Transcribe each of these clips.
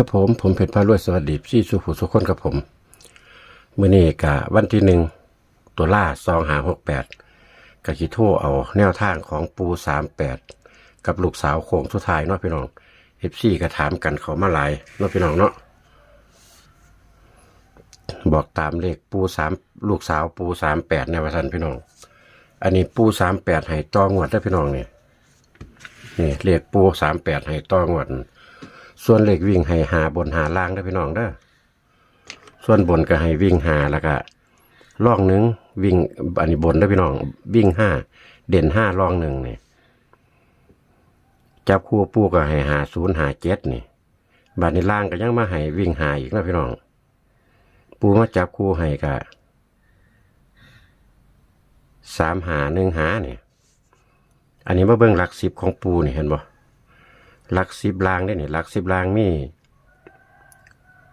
ครับผมผมเพชรพารวยสวัสดีพี่สุขุสุขคนกับผมมื่อนี้กะวันที่หนึ่งตัวล่าซองหาหกแปดกะคิโทรเอาแนวทางของปูสามแปดกับลูกสาวโค้งสุดท้ายเนาะพี่น้องเอฟซีก็ถามกันเขามาหลายเนาะพี่น้องเนาะบอกตามเลขปูสามลูกสาวปูสามแปดในวันทันพี่น้อง อันนี้ปูสามแปดให้ต้องวดได้พี่น้องเนี่ยนี่เลขปูสามแปดให้ต้องวด ส่วนเหลขวิ่งให้หาบนหาล่างได้อพี่น้องเด้อส่วนบนก็ให้วิ่งหาแล้วก็ล่องหนึ่งวิ่งอันนี้บนได้อพี่น้อง วิ่งห้าเด่นห้าล่องหนึ่งเนี่ยจับคู่ปูก็ให้หาศูนย์หาเจ็ดนี่บาดนี้ล่างก็ยังมาให้วิ่งหาอีกนะพี่น้อง ปูมาจับคู่ให้ก็สามหาหนึ่งหาเนี่ยอันนี้มาเบิ่งหลักสิบของปูนี่เห็นบ่ ลักสิบลางได้เนี่ยหลักสิบลางมี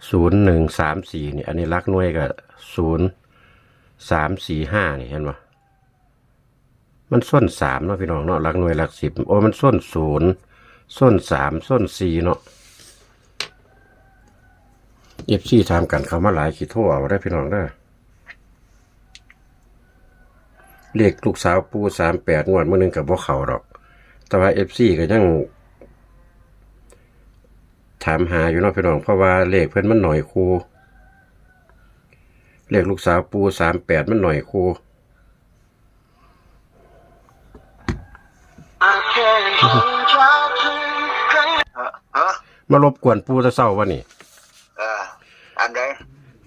ศูนย์หนึ่งสามสี่นี่อันนี้หลักหน่วยกับศูนย์สามสี่ห้านี่เห็นปะมันส้นสามเนาะพี่น้องเนาะหลักหน่วยหลักสิบโอ้มันส้นศูนย์ส้นสามส้นสี่เนาะเอฟซีถามกันเขามาหลายขีดโทษเอาได้พี่น้องได้เรียกลูกสาวปูสามแปดงวดเมื่อนึงกับพวกเขาหรอก แต่ว่าเอฟซีก็ยัง ถามหาอยู่เนาะพี่น้องเพราะว่าเลขเพื่อนมันหน่อยครูเลขลูกสาวปูสามแปดมันหน่อยครูเออเออมารบกวนปูแตะเศร้าวะนี่เอออันใด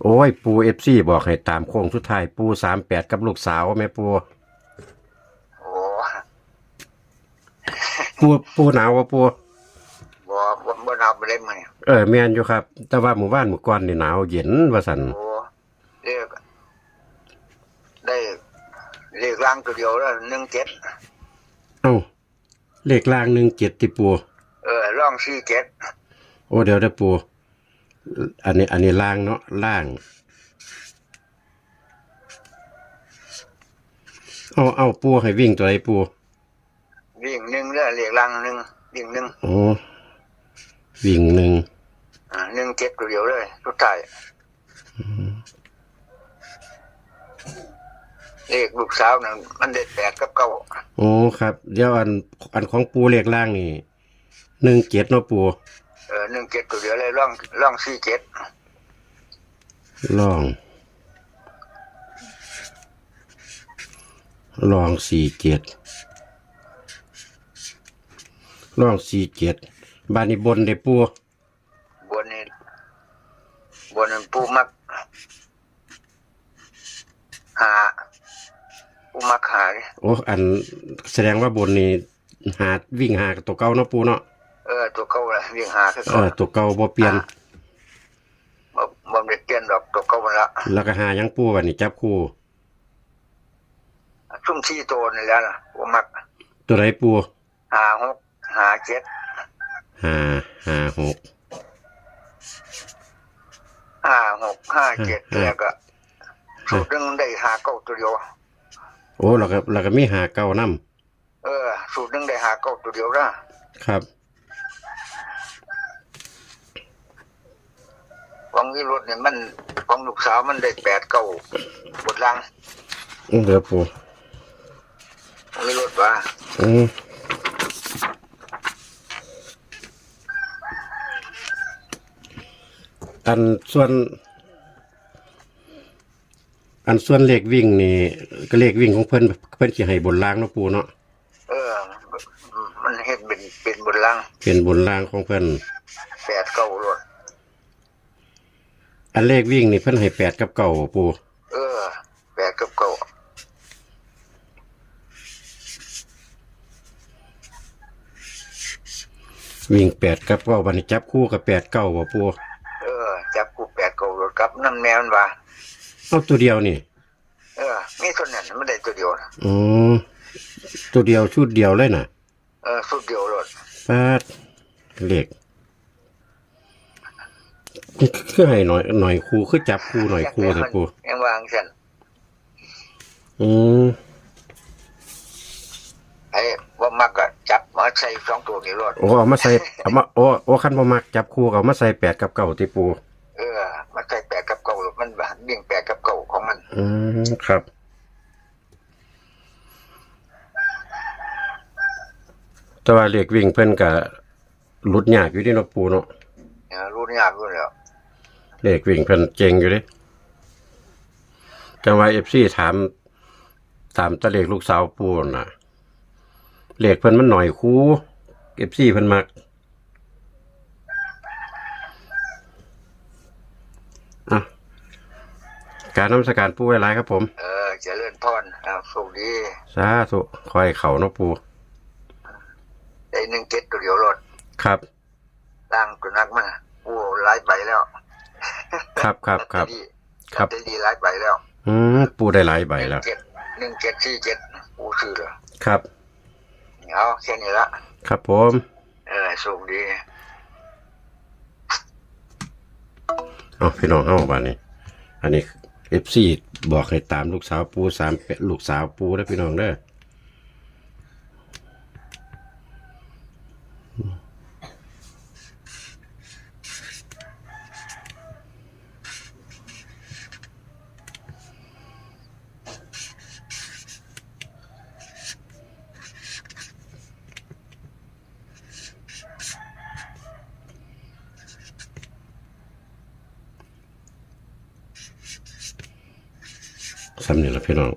โอ้ย ปูเอฟซีบอกให้ตามโค้งสุดท้ายปูสามแปดกับลูกสาวแม่ปูโอ้ปูปูหนาววะปูบ่บ่ บ่นับบ่ได้มั้ยเออแม่นอยู่ครับ แต่ว่าหมู่บ้านหมู่ก่อนนี่หนาวเย็นว่าสันโอ้เรียกได้เรียกร่างตัวเดียวแล้ว17เอ้าเลขล่างหนึ่งเจ็ดติปูเออร่อง47โอ้เดี๋ยวได้อปูอันนี้ อันนี้ล่างเนาะล่างเอาเอาปูให้วิ่งตัวไหนปูวิ่งหนึ่งเด้อเรียกร่างหนึ่งวิ่งหนึ่งโอ้ วิ่งหนึ่งอ่า17ตัวเดียวเลยสุดท้ายเลขลูกสาวนั่นมันได้แปดกับเก้าโอ้ครับเดี๋ยวอันอันของปูเลขล่างนี่หนึ่งเจ็ดเนาะปูเออ17ตัวเดียวเลยร่องร่อง47ลอง ลองสี่เจ็ดลองสี่เจ็ด บานนี้บนได้ปูบนนี่บนนั้นปูมักหาปูมักหานี่โอ้อันแสดงว่าบนนี่หาวิ่งหากับตัวเก่าเนาะปูเนาะเออตัวเก่าละวิ่งหาคือเอเก่าอตัวเก่าบ่เปลี่ยน บ่บ่ได้เปลี่ยนดอกตัวเก่ามันละแล้วก็หายังปูวันนี้จับคู่ ซุ่มที่โตนี่แหล้วล่ะปูมักตัวไหนปูหาหกหาเจ็ด หาหาหกห้าหกห้าเจ็ดอืมแล้วก็สูตรหนึงได้หาเก้าตัวเดียวโอ้แล้วก็แล้วก็มีหาเก้านํเออ สูตรหนึงได้หาเก้าตัวเดียวนะครับของวิรุธเนี่ยมันของลูกสาวมันได้แปดเก้าบทลังอื้อเดี๋ยวปูของวิรุธว่าอืม อันส่วน อันส่วนเลขวิ่งนี่ก็เลขวิ่งของเพิ่นเพิ่นสิให้บนล่างเนาะปูเนาะเออ มันเฮ็ดเป็นเป็นบทลังเป็นบนล่างของเพิ่นแปดเก้ารถอันเลขวิ่งนี่เพิ่นให้แปดกับเก่าปูเออแปดกับเก้าวิ่งแปดกับเก้าบัดนี้จับคู่กับแปดเก้าบ่ปู นั่นแม่มันว่าเอาตัวเดียวนี่ เออ มีตัวนั้นมันได้ตัวเดียวนะอ๋อ ตัวเดียวชุดเดียวเลยน่ะเออสุดเดียวรถปาดเลขคือให้หน่อยหน่อยครูคือจับครูหน่อยครูแต่ปูยังวางฉันอืมไอ้ว่ามักก็จับมามาใส่สองตัวนี่รอดโอ้เอามาใส่เอามาโอ้โอ้คันบ่มักจับคู่ก็เอามาใส่แปดกับเก้าที่ปู องมันอืมครับ แต่ว่าเรียกวิ่งเพิ่นก็หลุดยากอยู่ที่เนาะปูเนาะเออรู้ยากรู้แล้วเรียกวิ่งเพิ่นเก่งอยู่เดิจังว่า FC ถาม ถามตะเลขลูกสาวปูน่ะเลขเพิ่นมันหน่อยคู FC เพิ่นมักอะ การนมัสการปูไว้หลายครับผม เออเจริญพรอ่าโชคดีสาธุคอยเข่าเนาะปูได้หนึ่งเจ็ดตัวเดียวรถครับตั้งตัวนักมันโอ้หลายใบแล้ว ครับครับครับลอตเตอครับลอตเตอรี่หลายใบแล้ว อืมปูได้หลายใบแล้วเจ็ดหนึ่งเจ็ดสี่เจ็ดปูซื้อเลยครับเอาแค่นี้ละครับผม เออโชคดีเอาพี่น้องเฮาบ้านนี้ อันนี้ เอฟซีบอกให้ตามลูกสาวปูสามเป็ดลูกสาวปูนะพี่น้องเด้อ สำนี่ละพี่น้อง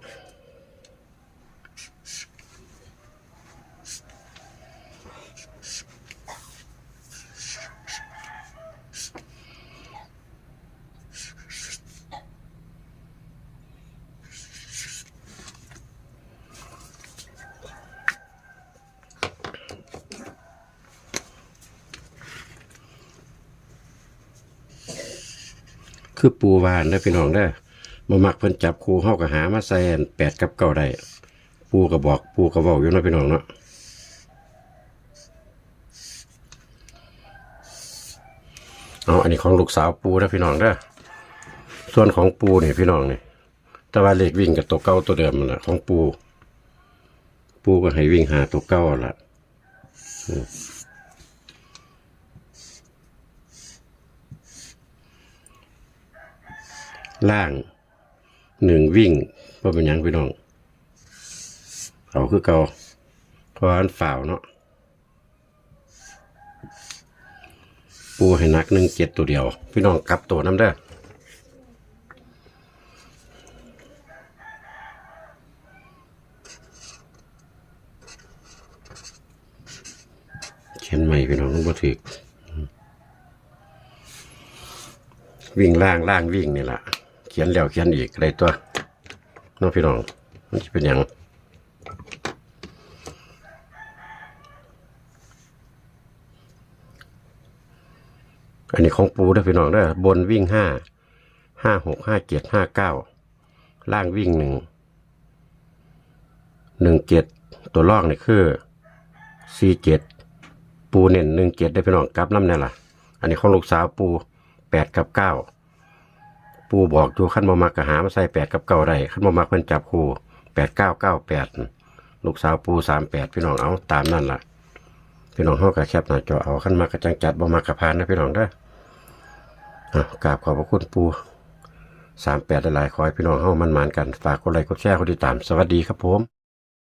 คือปูวานเด้พี่น้องเด้ มามักเพิ่นจับคูเฮาก็หามาใส่อันแปดกับเก้าได้ปูก็บอกปูก็เว้าอยู่นะพี่น้องเนาะเอาอันนี้ของลูกสาวปูนะพี่น้องเด้อส่วนของปูนี่พี่น้องนี่แต่ว่าเลขวิ่งกับตัวเก้าตัวเดิมนั่นแหละของปู ปูก็ให้วิ่งหาตัวเก้าละล่าง หนึ่งวิ่งว่าเป็นยังพี่น้องเขาคือเกาเพราะว่าอันฝ่าวเนาะปูให้นักหนึ่งเจ็ดตัวเดียว พี่น้องกลับตัวน้ำเด้เขียนใหม่พี่น้องต้องบ่ถึกวิ่งล่างล่างวิ่งนี่แหละ เขียนแล้วเขียนอีกอะไรตัวน้องพี่น้องมันจะเป็นอย่างอันนี้ของปูเด้อพี่น้องเด้อบนวิ่งห้าห้าหกห้าเจ็ดห้าเก้าล่างวิ่งหนึ่งหนึ่งเจ็ดตัวล่องนี่คือสี่เจ็ดปูเน่นหนึ่งเจ็ดได้พี่น้องกลับน้ำเนี่ยล่ะ อันนี้ของลูกสาวปูแปดกับเก้า ปูบอกตัวขั้นบ่มักก็หามาใส่แปดกับเก้าได้ขั้นบ่มักเพิ่นจับคู่แปดเก้าเก้าแปดลูกสาวปูสามแปดพี่น้องเอาตามนั่นล่ะ พี่น้องเฮากระแคบหน้าจอเอาขั้นมากระจังจัดบ่มักกระพานนะพี่น้องเด้ออะกราบขอบพระคุณปูสามแปดหลายๆคอยพี่น้องเฮามันมานกัน ฝากกดไลค์กดแชร์กดติดตาม สวัสดีครับผม